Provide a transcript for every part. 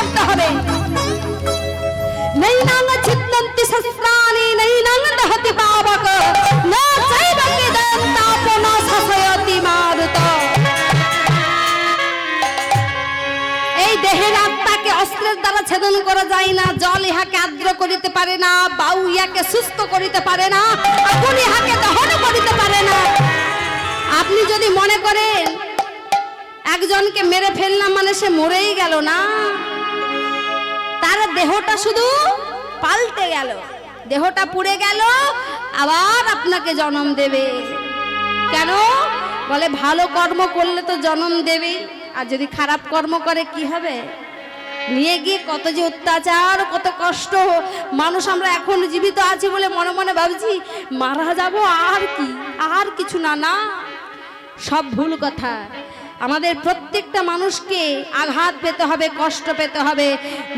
করতে হবে এই দেহের দ্বারা ছেদন করা যায় না জল ইহাকে আর্দ্র করিতে পারে না বাউ ইহাকে শুষ্ক করিতে পারে না আগুন ইহাকে দহন করিতে পারে না আপনি যদি মনে করেন একজনকে মেরে ফেললাম মানে সে মরেই গেল না তার দেহটা শুধু পাল্টে গেল। দেহটা পুড়ে গেল, আবার আপনাকে জন্ম দেবে। কেন? বলে, ভালো কর্ম করলে তো জন্ম দেবে আর যদি খারাপ কর্ম করে, কি হবে? নিয়ে গিয়ে কত যে অত্যাচার, কত কষ্ট। মানুষ আমরা এখন জীবিত আছি বলে মনে মনে ভাবছি, মারা যাব আর কি? আর কিছু না না। সব ভুল কথা। আমাদের প্রত্যেকটা মানুষকে আঘাত পেতে হবে, কষ্ট পেতে হবে।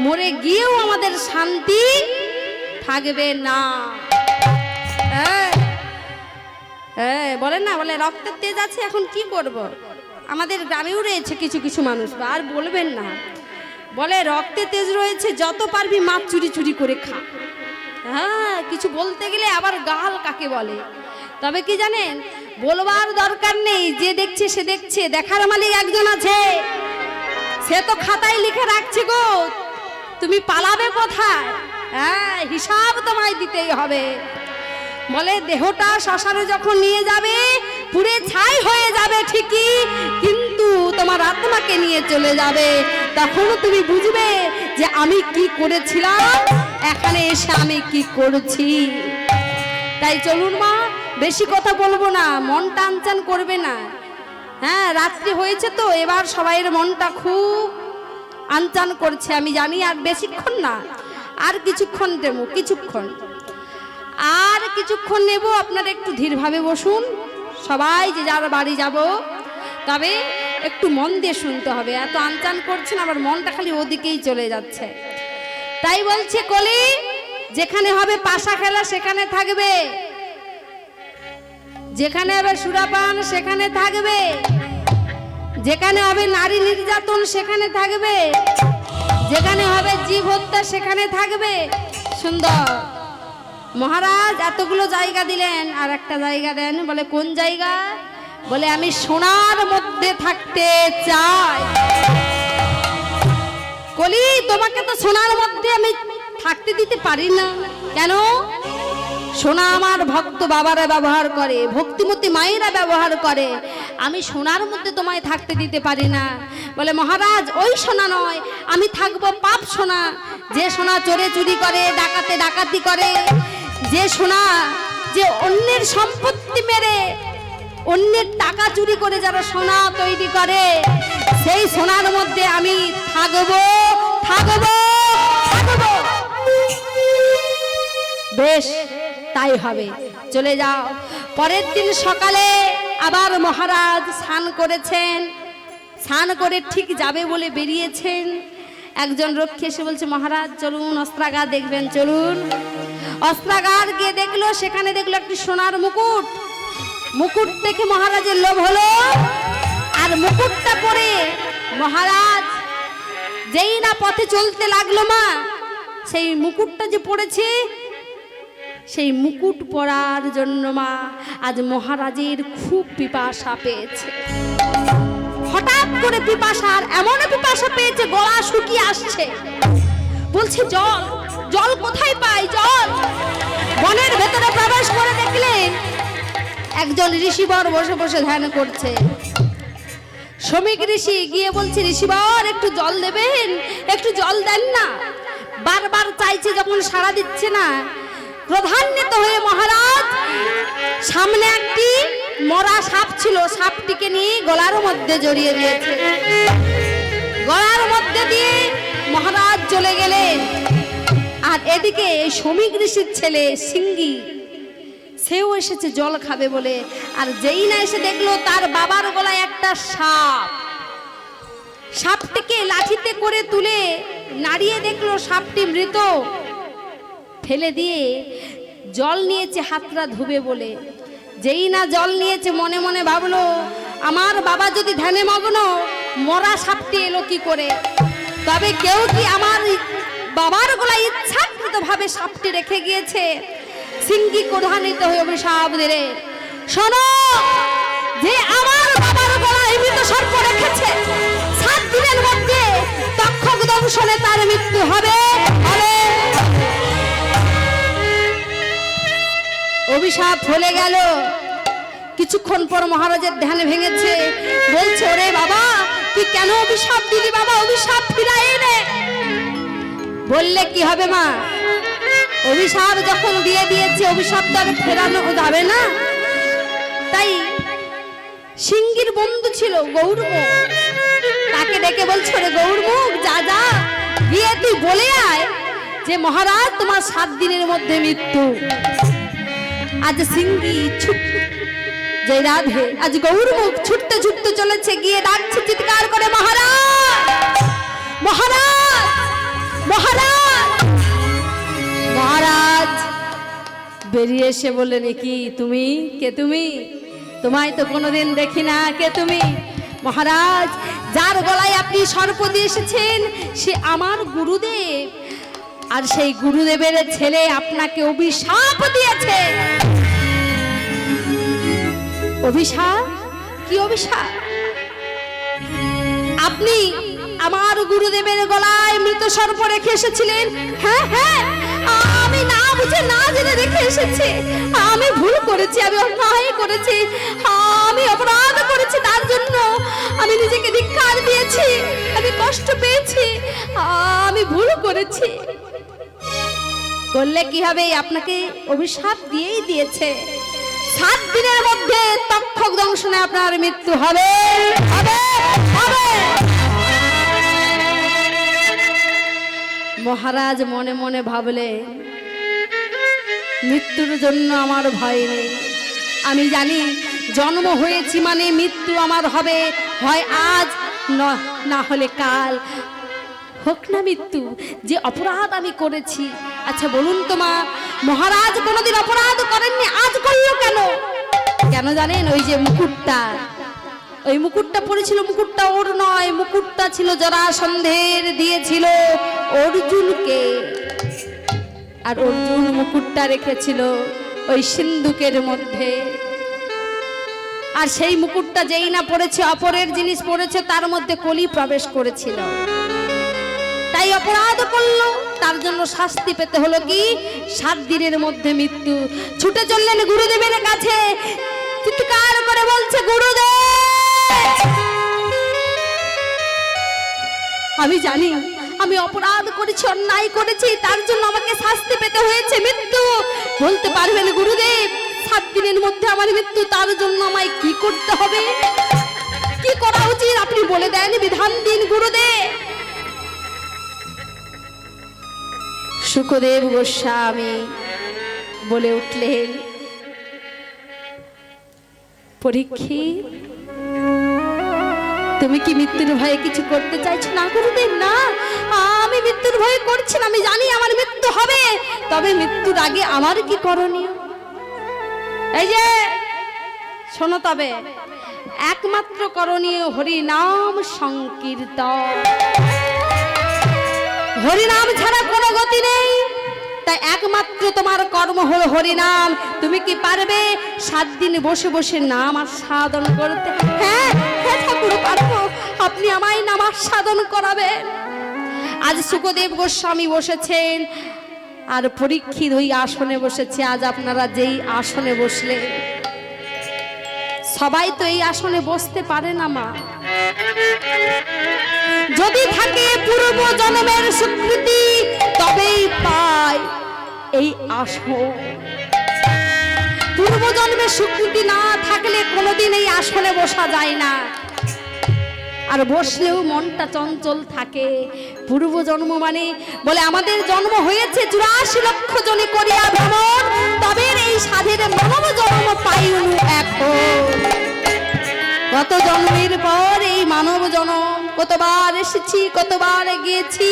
মরে গিয়েও আমাদের শান্তি থাকবে না। বলেন না, বলে রক্তের তেজ আছে, এখন কি করব। আমাদের গ্রামেও রয়েছে কিছু কিছু মানুষ আর বলবেন না। বলে রক্তে তেজ রয়েছে, যত পারবি মাছ চুরি চুরি করে খা। হ্যাঁ কিছু বলতে গেলে আবার গাল কাকে বলে? তবে কি জানেন বলবার দরকার নেই, যে দেখছে সে দেখছে, দেখার মালিক একজন আছে। সে তো খাতায় লিখে রাখছে গো। তুমি পালাবে কোথায়? হ্যাঁ হিসাব তোমায় দিতেই হবে। বলে দেহটা শ্মশানে যখন নিয়ে যাবে পুরে ছাই হয়ে যাবে ঠিকই, কিন্তু তোমার আত্মাকে নিয়ে চলে যাবে। তখন তুমি বুঝবে যে আমি কি করেছিলাম, এখানে এসে আমি কি করছি। তাই চলুন মা বেশি কথা বলব না, মন টানচান করবে না। হ্যাঁ রাত্রি হয়েছে তো, এবার সবাইয়ের মনটা খুব আনচান করছে, আমি জানি আর বেশিক্ষণ না, আর কিছুক্ষণ দেবো, কিছুক্ষণ। আর কিছুক্ষণ নেব, আপনারা একটু ধীরভাবে বসুন, সবাই যে যার বাড়ি যাব, তবে একটু মন দিয়ে শুনতে হবে, এত আনচান করছেন আমার মনটা খালি ওদিকেই চলে যাচ্ছে। তাই বলছে কলি, যেখানে হবে পাশা খেলা, সেখানে থাকবে। যেখানে হবে সুরাপান, সেখানে থাকবে। যেখানে হবে নারী নির্যাতন, সেখানে থাকবে। যেখানে হবে জীব হত্যা, সেখানে থাকবে। সুন্দর। মহারাজ, এতগুলো জায়গা দিলেন, আর একটা জায়গা দেন, বলে, কোন জায়গা? বলে, আমি সোনার মধ্যে থাকতে চাই। কলি, তোমাকে তো সোনার মধ্যে আমি থাকতে দিতে পারি না। কেন? সোনা আমার ভক্ত বাবারা ব্যবহার করে, ভক্তিমতী মায়েরা ব্যবহার করে। আমি সোনার মধ্যে তোমায় থাকতে দিতে পারি না। বলে, মহারাজ, ওই সোনা নয়, আমি থাকব পাপ সোনা। যে সোনা চোরে চুরি করে, ডাকাতে ডাকাতি করে, যে সোনা যে অন্যের সম্পত্তি মেরে, অন্যের টাকা চুরি করে যারা সোনা তৈরি করে, সেই সোনার মধ্যে আমি থাকব থাকব থাকব। বেশ। তাই হবে। চলে যাও। পরের দিন সকালে আবার মহারাজ স্নান করেছেন। স্নান করে ঠিক যাবে বলে বেরিয়েছেন। একজন রক্ষী এসে বলছে, মহারাজ, চলুন অস্ত্রাগার দেখবেন, চলুন। অস্ত্রাগার গিয়ে দেখল, সেখানে দেখল একটি সোনার মুকুট। মুকুট দেখে মহারাজের লোভ হলো। আর মুকুটটা পরে মহারাজ যেই না পথে চলতে লাগল মা, সেই মুকুটটা যে পড়েছে সেই মুকুট পরার জন্য মা আজ মহারাজের খুব পিপাসা পেয়েছে। হঠাৎ করে পিপাসার এমন পিপাসা পেয়েছে, গলা শুকিয়ে আসছে। বলছে, জল জল কোথায় পাই? জল! বনের ভেতরে প্রবেশ করে দেখলেন, একজন ঋষিবর বসে বসে ধ্যান করছে। শ্রমিক ঋষি গিয়ে বলছে, ঋষিবর, একটু জল দেবেন? একটু জল দেন না। বারবার চাইছে যখন সাড়া দিচ্ছে না প্রধান্বিত হয়ে মহারাজ, সামনে একটি মরা সাপ ছিল, সাপটিকে নিয়ে গলার মধ্যে জড়িয়ে দিয়েছে। গলার মধ্যে দিয়ে মহারাজ চলে গেলেন। আর এদিকে এই শ্রমিক ঋষির ছেলে সিঙ্গি সেও এসেছে, জল খাবে বলে। আর যেই না এসে দেখল, তার বাবার গলায় একটা সাপ। সাপটিকে লাঠিতে করে তুলে নাড়িয়ে দেখল, সাপটি মৃত। ফেলে দিয়ে জল নিয়েছে হাতটা ধুবে বলে। যেই না জল নিয়েছে মনে মনে ভাবলো, আমার বাবা যদি ধ্যানে মগ্ন, মরা সাপটি এলো কি করে? তবে কেউ কি আমার বাবার গলায় ইচ্ছাকৃত ভাবে সাপটি রেখে গিয়েছে? সিঙ্গি কোধানিত হয়ে অভিশাপ দিলে, শোনো, যে আমার বাবার গলায় মৃত সর্প রেখেছে, সাত দিনের মধ্যে তক্ষক দংশনে তার মৃত্যু হবে হবে। অভিশাপ ফলে গেল। কিছুক্ষণ পর মহারাজের ধ্যান ভেঙেছে। বলছে, ওরে বাবা, তুই কেন অভিশাপ দিলি বাবা? অভিশাপ ফিরাই এনে বললে, কি হবে মা? অভিশাপ যখন দিয়ে দিয়েছে, অভিশাপ তো আর ফেরানো যাবে না। তাই সিঙ্গির বন্ধু ছিল গৌরমুখ তাকে ডেকে বলছো রে গৌরমুখ যা যা, গিয়ে তুই বলে আয় যে মহারাজ, তোমার সাত দিনের মধ্যে মৃত্যু। আজ সিঙ্গি ছুট। যে রাধে। আজ গৌরমুখ ছুটতে ছুটতে চলেছে, গিয়ে ডাকছে চিৎকার করে, মহারাজ! মহারাজ! মহারাজ! মহারাজ! বেরিয়ে এসে বললেন কি তুমি? কে তুমি? তোমায় তো কোনোদিন দেখি না। কে তুমি? মহারাজ, যার গলায় আপনি সর্প দিয়ে এসেছেন, সে আমার গুরুদেব। আর সেই গুরুদেবের ছেলে আপনাকে অভিশাপ দিয়েছে। অভিশাপ? কি অভিশাপ? আপনি আমার গুরুদেবের গলায় মৃত সর্প রেখে এসেছিলেন? হ্যাঁ হ্যাঁ। আমি না বুঝে, না জেনে রেখে এসেছি। আমি ভুল করেছি, আমি অন্যায় করেছি। আমি অপরাধ করেছি, তার জন্য আমি নিজেকে ধিক্কার দিয়েছি। আমি কষ্ট পেয়েছি। আমি ভুল করেছি। করলে কি হবে? আপনাকে অভিশাপ দিয়েই দিয়েছে। সাত দিনের মধ্যে তক্ষক দংশনে আপনার মৃত্যু হবে। মহারাজ মনে মনে ভাবলে, মৃত্যুর জন্য আমার ভয় নেই। আমি জানি জন্ম হয়েছি মানে মৃত্যু আমার হবে, হয় আজ না হলে কাল। হোক না মৃত্যু, যে অপরাধ আমি করেছি আচ্ছা বলুন তো মা, মহারাজ কোনোদিন অপরাধ করেননি? আজ করল কেন? কেন জানেন ওই যে মুকুটটা? ওই মুকুটটা পড়েছিল, মুকুটটা ওর নয়, মুকুটটা ছিল জরাসন্ধের দিয়েছিল অর্জুনকে। আর অর্জুন মুকুটটা রেখেছিল ওই সিন্ধুকের মধ্যে। আর সেই মুকুটটা যেই না পড়েছে, অপরের জিনিস পড়েছে, তার মধ্যে কলি প্রবেশ করেছিল। তাই অপরাধ করল। তার জন্য শাস্তি পেতে হলো কি? সাত দিনের মধ্যে মৃত্যু। ছুটে চললেন গুরুদেবের কাছে। চিৎকার করে বলছে, গুরুদেব! আমি জানি, আমি অপরাধ করেছি, অন্যায় করেছি, তার জন্য আমাকে শাস্তি পেতে হয়েছে মৃত্যু। বলতে পারবেন গুরুদেব, সাত দিনের মধ্যে আমার মৃত্যু, তার জন্য আমায় কি করতে হবে? কি করা উচিত? আপনি বলে দেন বিধান দিন গুরুদেব। সুখদেব গোস্বামী বলে উঠলেন পরীক্ষিত তুমি কি মৃত্যুর ভয়ে কিছু করতে চাইছো না গুরুদেব? না, আমি মৃত্যুর ভয়ে করছি না, আমি জানি আমার মৃত্যু হবে, তবে মৃত্যুর আগে আমার কি করণীয়? এই যে, শোনো তবে, একমাত্র করণীয় হরি নাম সংকীর্তন। হরিনাম ছাড়া কোনো গতি নেই। তাই একমাত্র তোমার কর্ম হলো হরিনাম। তুমি কি পারবে সাত দিন বসে বসে নাম আস্বাদন করতে? হ্যাঁ হ্যাঁ ঠাকুর, পারব। আপনি আমায় নাম আস্বাদন করাবেন। আজ সুখদেব গোস্বামী বসেছেন, আর পরীক্ষিত ওই আসনে বসেছে। আজ আপনারা যেই আসনে বসলে সবাই তো এই আসনে বসতে পারে না মা। যদি থাকে পূর্ব জন্মের স্বীকৃতি, তবেই পায় এই আসন। পূর্ব জন্মের স্বীকৃতি না থাকলে কোনোদিন এই আসনে বসা যায় না। আর বসলেও মনটা চঞ্চল থাকে। পূর্ব জন্ম মানে বলে আমাদের জন্ম হয়েছে চুরাশি লক্ষ জনে করিয়া ভ্রমণ, তবে এই সাধের মানব জন্ম পাইনু এখন। কত জন্মের পর এই মানব জনম কতবার এসেছি, কতবার গিয়েছি।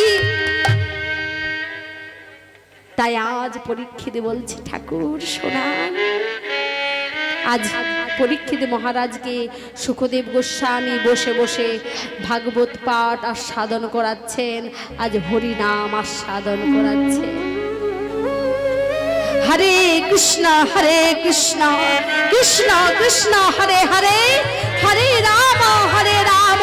তাই আজ পরীক্ষিত বলছি, ঠাকুর শোনান আজ পরীক্ষিত মহারাজকে সুখদেব গোস্বামী বসে বসে ভাগবত পাঠ আর সাধন করাচ্ছেন, আজ হরিনাম আর সাধন করাচ্ছেন। হরে কৃষ্ণ হরে কৃষ্ণ কৃষ্ণ কৃষ্ণ, হরে হরে হরে রাম হরে রাম।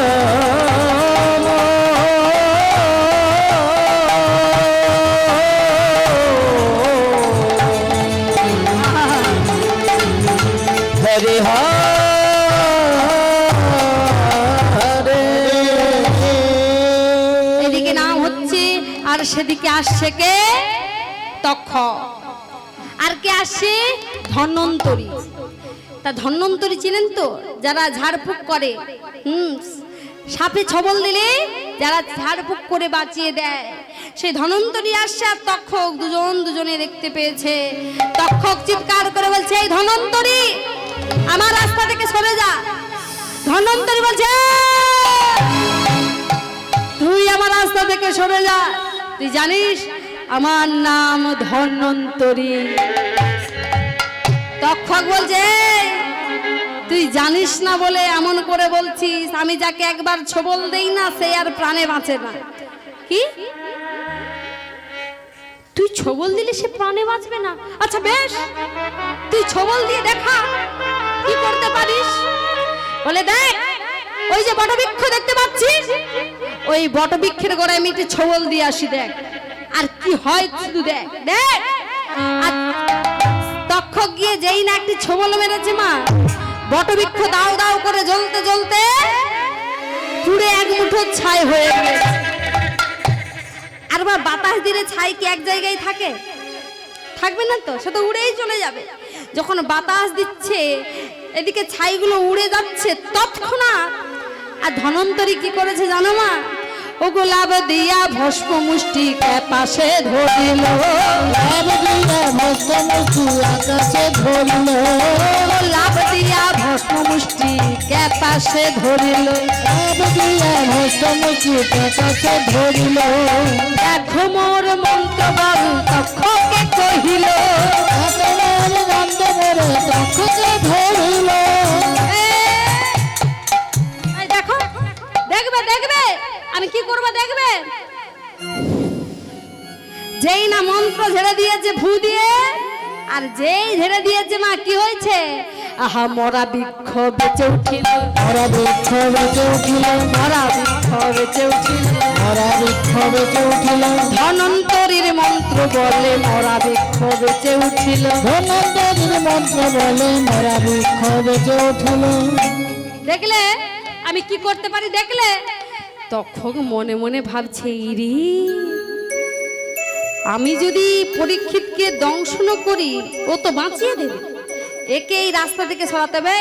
হরে হরে। এদিকে নাম হচ্ছে, আর সেদিকে আসছে কে? তক্ষ। আর কে আসছে? ধন্বন্তরী। তা ধন্বন্তরী চিনেন তো, যারা ঝাড়ফুঁক করে। হুম, সাপে ছবল দিলে যারা ঝাড়ফুঁক করে বাঁচিয়ে দেয়। সেই ধনন্তরী আসছে আর তক্ষক দুজন দুজনে দেখতে পেয়েছে। তক্ষক চিৎকার করে বলছে, এই ধনন্তরী আমার রাস্তা থেকে সরে যা। ধনন্তরী বলছে তুই আমার রাস্তা থেকে সরে যা। তুই জানিস, আমার নাম ধন্বন্তরী। তক্ষক বলছে তুই জানিস না বলে এমন করে বলছিস, আমি যাকে একবার ছবল দেই না, সে আর প্রাণে বাঁচে না। কি? তুই ছবল দিলে সে প্রাণে বাঁচবে না। আচ্ছা বেশ। তুই ছবল দিয়ে দেখা। কি করতে পারিস? বলে দেখ, ওই যে বটবৃক্ষ দেখতে পাচ্ছিস? ওই বটবৃক্ষের গোড়ায় আমি একটু ছবল দিয়ে আসি, দেখ। আর কি হয় শুধু দেখ দেখ। আর তক্ষক গিয়ে যেই না একটি ছবল মেরেছে মা, বটবৃক্ষ দাও দাও করে জ্বলতে জ্বলতে পুড়ে এক মুঠো ছাই হয়ে গেছে। বা বাতাস দিলে ছাই কি এক জায়গায় থাকে? থাকবে না তো? সে তো উড়েই চলে যাবে। যখন বাতাস দিচ্ছে, এদিকে ছাইগুলো উড়ে যাচ্ছে, তৎক্ষণাৎ। আর ধনন্তরী কি করেছে জানো মা? ও গোলাপ দিয়া ভস্ম মুষ্টি পাশে ধরিল? লাভ দিয়া ভস্মমুখী আকাশে ধরিল? লাভ দিয়া ভস্ম মুষ্টি পাশে ধরিল? লাভ দিয়া ভস্মমুখী আকাশে ধরিল? দেখো মোর মন্ত্র তক্ষকে কহিল। তক্ষকে ধরিল। দেখো দেখবে দেখবে। আমি কি করব দেখবে? যেই না মন্ত্র ঝেড়ে দিয়েছে ভূ দিয়ে আর যেই ঝেড়ে দিয়েছে মা কি হয়েছে? আহা মরা বৃক্ষ বেঁচে উঠিল। মরা বৃক্ষ বেঁচে উঠিল। মরা বৃক্ষ বেঁচে উঠিল। মরা বৃক্ষ বেঁচে উঠিল। ধনন্তরীর মন্ত্র বলে মরা বৃক্ষ বেঁচে উঠিল। ধনন্দরীর মন্ত্র বলে মরা বৃক্ষ বেঁচে উঠিল। দেখলে? আমি কি করতে পারি দেখলে? তখন মনে মনে ভাবছে, ইরি, আমি যদি পরীক্ষিতকে দংশন করি, ও তো বাঁচিয়ে দেবে। একে এই রাস্তা থেকে সরাতে হবে।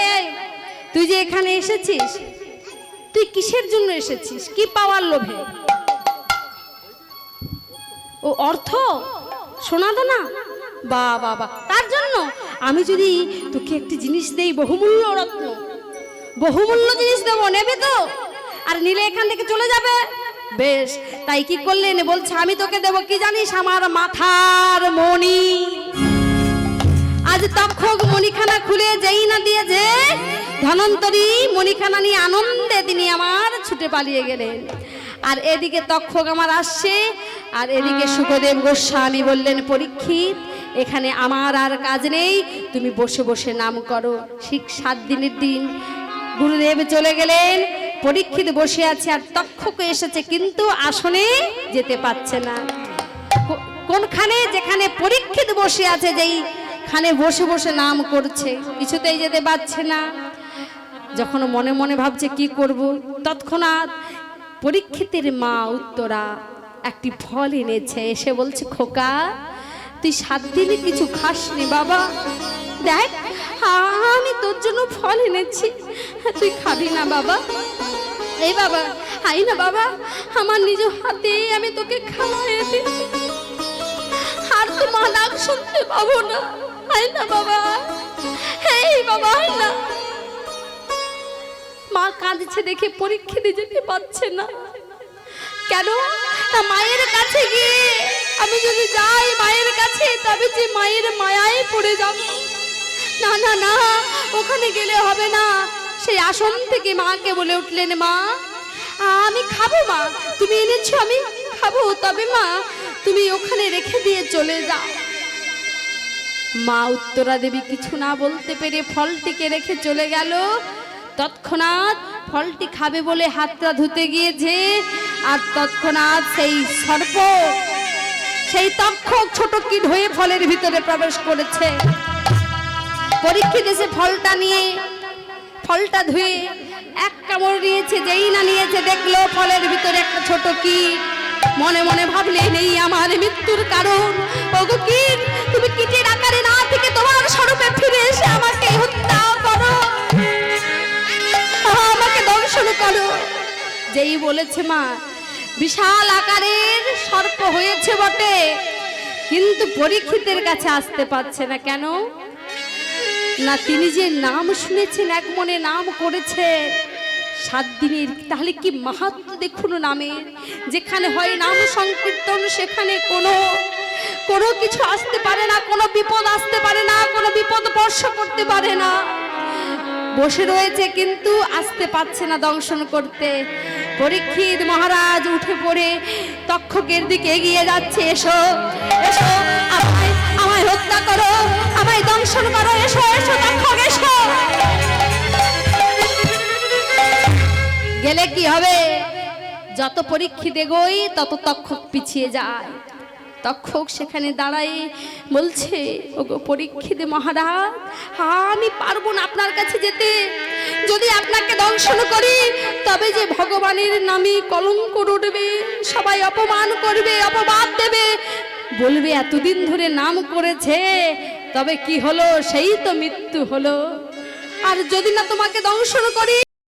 তুই যে এখানে এসেছিস, তুই কিসের জন্য এসেছিস? কি পাওয়ার লোভে? ও অর্থ? শোনা না বা বাবা তার জন্য আমি যদি তোকে একটি জিনিস দেই, বহুমূল্য রত্ন, বহুমূল্য জিনিস দেবো, নেবে তো? আর নিলে এখান থেকে চলে যাবে। বেশ, তাই কি করলেন বলছে, আমি তোকে দেবো কি জানিস? আমার মাথার মণি। আজ তক্ষক মণিখানা খুলে যেই না দিয়েছে, ধনন্তরী মণিখানা নিয়ে আনন্দে তিনি আমার ছুটে পালিয়ে গেলেন। আর এদিকে তক্ষক আমার আসছে, আর এদিকে সুখদেব গোস্বামী বললেন, পরীক্ষিত, এখানে আমার আর কাজ নেই, তুমি বসে বসে নাম করো। ঠিক সাত দিনের দিন গুরুদেব চলে গেলেন পরীক্ষিত বসে আছে আর তক্ষক এসেছে, কিন্তু আসনে যেতে পারছে না। কোনখানে যেখানে পরীক্ষিত বসে আছে যেই খানে বসে বসে নাম করছে, কিছুতেই যেতে পারছে না। যখন মনে মনে ভাবছে কি করব, তৎক্ষণাৎ পরীক্ষিতের মা উত্তরা একটি ফল এনেছে, এসে বলছে, খোকা, তুই সাত দিনে কিছু খাসনি বাবা? দেখ আমি তোর জন্য ফল এনেছি। তুই খাবি না বাবা। এই বাবা আই না বাবা। আমার নিজ হাতে আমি তোকে খাওয়াই দিই আর তো মা ডাক শুনতে পাবো না। আই না বাবা। এই বাবা না। মা কাঁদছে দেখে পরীক্ষা দিয়ে যেতে পারছে না। কেন? না মায়ের কাছে গিয়ে আমি যদি যাই মায়ের কাছে, তবে যে মায়ের মায়ায় পড়ে যাব। না না না, ওখানে গেলে হবে না। সেই আসন থেকে মাকে বলে উঠলেন, মা, আমি খাব, মা। তুমি এনেছো, আমি খাব। তবে, মা, তুমি ওখানে রেখে দিয়ে চলে যাও। মা উত্তরা দেবী কিছু না বলতে পেরে ফলটিকে রেখে চলে গেল। তৎক্ষণাৎ ফলটি খাবে বলে হাতটা ধুতে গিয়েছে, আর তৎক্ষণাৎ সেই সর্প, সেই তক্ষক ছোট কিট হয়ে ফলের ভিতরে প্রবেশ করেছে। পরীক্ষিত এসে ফলটা নিয়ে। ফলটা ধুয়ে এক কামড় নিয়েছে, যেই না নিয়েছে, দেখল ফলের ভিতরে একটা ছোট কীট। মনে মনে ভাবলে নেই আমার মৃত্যুর কারণ। ওগো কীট, তুমি কীটের আকারে না থেকে তোমার স্বরূপে ফিরে এসে আমাকে হত্যা করো। আমাকে দর্শন করো। যেই বলেছে মা, বিশাল আকারের সর্প হয়েছে বটে, কিন্তু পরীক্ষিতের কাছে আসতে পারছে না কেন? না তিনি যে নাম শুনেছেন, এক মনে নাম করেছে, সাত দিনের। তাহলে কি মাহাত্ম দেখুন নামের যেখানে হয় নাম সংকীর্তন, সেখানে কোনো কোনো কিছু আসতে পারে না, কোনো বিপদ আসতে পারে না, কোনো বিপদ বর্ষ করতে পারে না। বসে রয়েছে কিন্তু আসতে পারছে না দংশন করতে। পরীক্ষিত মহারাজ উঠে পড়ে, তক্ষকের দিকে এগিয়ে যাচ্ছে, এসো এসো আমায় আমায় হত্যা করো, আমায় দংশন করো, এসো এসো তক্ষক এসো। গেলে কি হবে? যত পরীক্ষিত এগোই তত তক্ষক পিছিয়ে যায়। তক্ষক সেখানে দাঁড়াই বলছে, ওগো পরীক্ষিত মহারাজ, আমি পারব না আপনার কাছে যেতে। যদি আপনাকে দংশন করি, তবে যে ভগবানের নামে কলঙ্ক উঠবে সবাই অপমান করবে, অপবাদ দেবে বলবে, এতদিন ধরে নাম করেছে, তবে কি হলো? সেই তো মৃত্যু হলো। আর যদি না তোমাকে দংশন করি